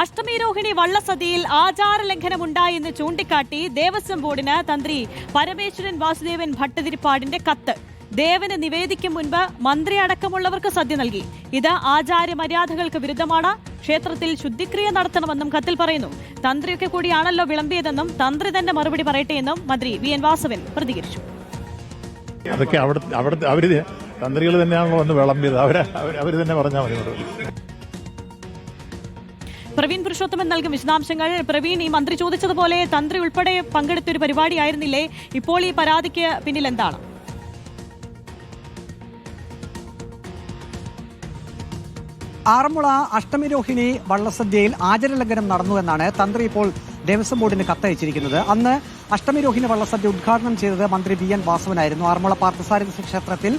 അഷ്ടമിരോഹിണി വള്ളസദ്യയിൽ ആചാര ലംഘനമുണ്ടായെന്ന് ചൂണ്ടിക്കാട്ടി ദേവസ്വം ബോർഡിന് തന്ത്രി പരമേശ്വരൻ വാസുദേവൻ ഭട്ടതിരിപ്പാടിന്റെ കത്ത്. ദേവന് നിവേദിക്കും മുൻപ് മന്ത്രി അടക്കമുള്ളവർക്ക് സദ്യ നൽകി. ഇത് ആചാര മര്യാദകൾക്ക് വിരുദ്ധമാണ്. ക്ഷേത്രത്തിൽ ശുദ്ധിക്രിയ നടത്തണമെന്നും കത്തിൽ പറയുന്നു. തന്ത്രിയൊക്കെ കൂടിയാണല്ലോ വിളമ്പിയതെന്നും തന്ത്രി തന്നെ മറുപടി പറയട്ടെ എന്നും മന്ത്രി വി. എൻ. വാസവൻ പ്രതികരിച്ചു. അതൊക്കെ അവിടെ അവിടെ അവർ തന്ത്രികൾ തന്നെയാണല്ലോ വന്ന് വിളമ്പിയത്. അവർ അവർ തന്നെ പറഞ്ഞാൽ മതി പ്രവീൺ പുരുഷോത്തമൻ നൽകും വിശദാംശങ്ങൾ. പ്രവീൺ ഈ മന്ത്രി ചോദിച്ചതുപോലെ തന്ത്രി ഉൾപ്പെടെ പങ്കെടുത്ത ഒരു പരിപാടിയായിരുന്നില്ലേ ഇപ്പോൾ ഈ പരാതിക്ക് പിന്നിൽ എന്താണ്? ആറന്മുള അഷ്ടമിരോഹിണി വള്ളസദ്യയിൽ ആചരലംഘനം നടന്നു എന്നാണ് തന്ത്രി ഇപ്പോൾ ദേവസ്വം ബോർഡിന് കത്തയച്ചിരിക്കുന്നത്. അന്ന് അഷ്ടമിരോഹിണി വള്ളസദ്യ ഉദ്ഘാടനം ചെയ്തത് മന്ത്രി വി എൻ വാസവനായിരുന്നു. ആറന്മുള പാർത്ഥസാരഥി ക്ഷേത്രത്തിൽ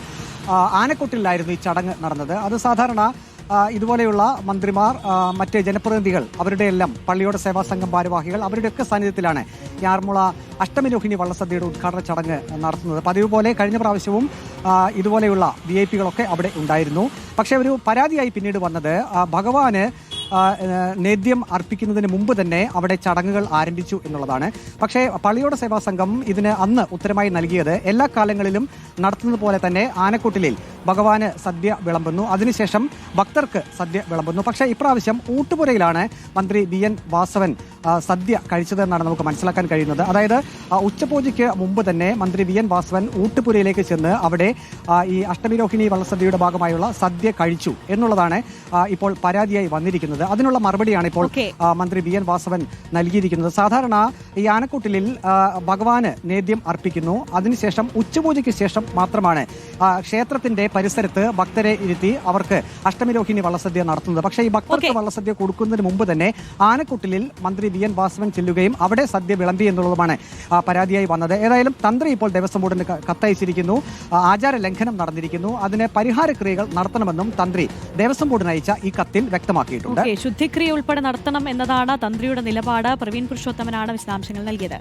ആനക്കൊട്ടിലായിരുന്നു ഈ ചടങ്ങ് നടന്നത്. അത് സാധാരണ ഇതുപോലെയുള്ള മന്ത്രിമാർ മറ്റ് ജനപ്രതിനിധികൾ അവരുടെ എല്ലാം പള്ളിയുടെ സേവാ സംഘം ഭാരവാഹികൾ അവരുടെയൊക്കെ സാന്നിധ്യത്തിലാണ് ഞാർമുള അഷ്ടമി അഷ്ടമിരോഹിണി വള്ളസദ്യയുടെ ഉദ്ഘാടന ചടങ്ങ് നടത്തുന്നത്. പതിവ് പോലെ കഴിഞ്ഞ പ്രാവശ്യവും ഇതുപോലെയുള്ള വി ഐ പികളൊക്കെ അവിടെ ഉണ്ടായിരുന്നു. പക്ഷേ ഒരു പരാതിയായി പിന്നീട് വന്നത് ഭഗവാന് നേദ്യം അർപ്പിക്കുന്നതിന് മുമ്പ് തന്നെ അവിടെ ചടങ്ങുകൾ ആരംഭിച്ചു എന്നുള്ളതാണ്. പക്ഷേ പള്ളിയോട് സേവാ സംഘം ഇതിന് അന്ന് ഉത്തരമായി നൽകിയത് എല്ലാ കാലങ്ങളിലും നടത്തുന്നത് പോലെ തന്നെ ആനക്കൂട്ടിലിൽ ഭഗവാന് സദ്യ വിളമ്പുന്നു. അതിനുശേഷം ഭക്തർക്ക് സദ്യ വിളമ്പുന്നു. പക്ഷേ ഇപ്രാവശ്യം ഊട്ടുപുരയിലാണ് മന്ത്രി ബി എൻ വാസവൻ സദ്യ കഴിച്ചതെന്നാണ് നമുക്ക് മനസ്സിലാക്കാൻ കഴിയുന്നത്. അതായത് ഉച്ചപൂജയ്ക്ക് മുമ്പ് തന്നെ മന്ത്രി വി എൻ വാസവൻ ഊട്ടുപുരയിലേക്ക് ചെന്ന് അവിടെ ഈ അഷ്ടമിരോഹിണി വള്ളസദ്യയുടെ ഭാഗമായുള്ള സദ്യ കഴിച്ചു എന്നുള്ളതാണ് ഇപ്പോൾ പരാതിയായി വന്നിരിക്കുന്നത്. അതിനുള്ള മറുപടിയാണ് ഇപ്പോൾ മന്ത്രി വി എൻ വാസവൻ നൽകിയിരിക്കുന്നത്. സാധാരണ ഈ ആനക്കൂട്ടിലിൽ ഭഗവാന് നേദ്യം അർപ്പിക്കുന്നു. അതിനുശേഷം ഉച്ചപൂജയ്ക്ക് ശേഷം മാത്രമാണ് ക്ഷേത്രത്തിന്റെ പരിസരത്ത് ഭക്തരെ ഇരുത്തി അവർക്ക് അഷ്ടമിരോഹിണി വള്ളസദ്യ നടത്തുന്നത്. പക്ഷേ ഈ ഭക്തർക്ക് വള്ളസദ്യ കൊടുക്കുന്നതിന് മുമ്പ് തന്നെ ആനക്കുട്ടിലിൽ മന്ത്രി വി എൻ വാസവൻ ചെല്ലുകയും അവിടെ സദ്യ വിളമ്പി എന്നുള്ളതുമാണ് പരാതിയായി വന്നത്. ഏതായാലും തന്ത്രി ഇപ്പോൾ ദേവസ്വം ബോർഡിന് കത്തയച്ചിരിക്കുന്നു. ആചാര ലംഘനം നടന്നിരിക്കുന്നു. അതിന് പരിഹാര ക്രിയകൾ നടത്തണമെന്നും തന്ത്രി ദേവസ്വം ബോർഡിന് അയച്ച ഈ കത്തിൽ വ്യക്തമാക്കിയിട്ടുണ്ട്. ശുദ്ധിക്രിയ ഉൾപ്പെടെ നടത്തണം എന്നതാണ് തന്ത്രിയുടെ നിലപാട്. പ്രവീൺ പുരുഷോത്തമനാണ് വിശദാംശങ്ങൾ നൽകിയത്.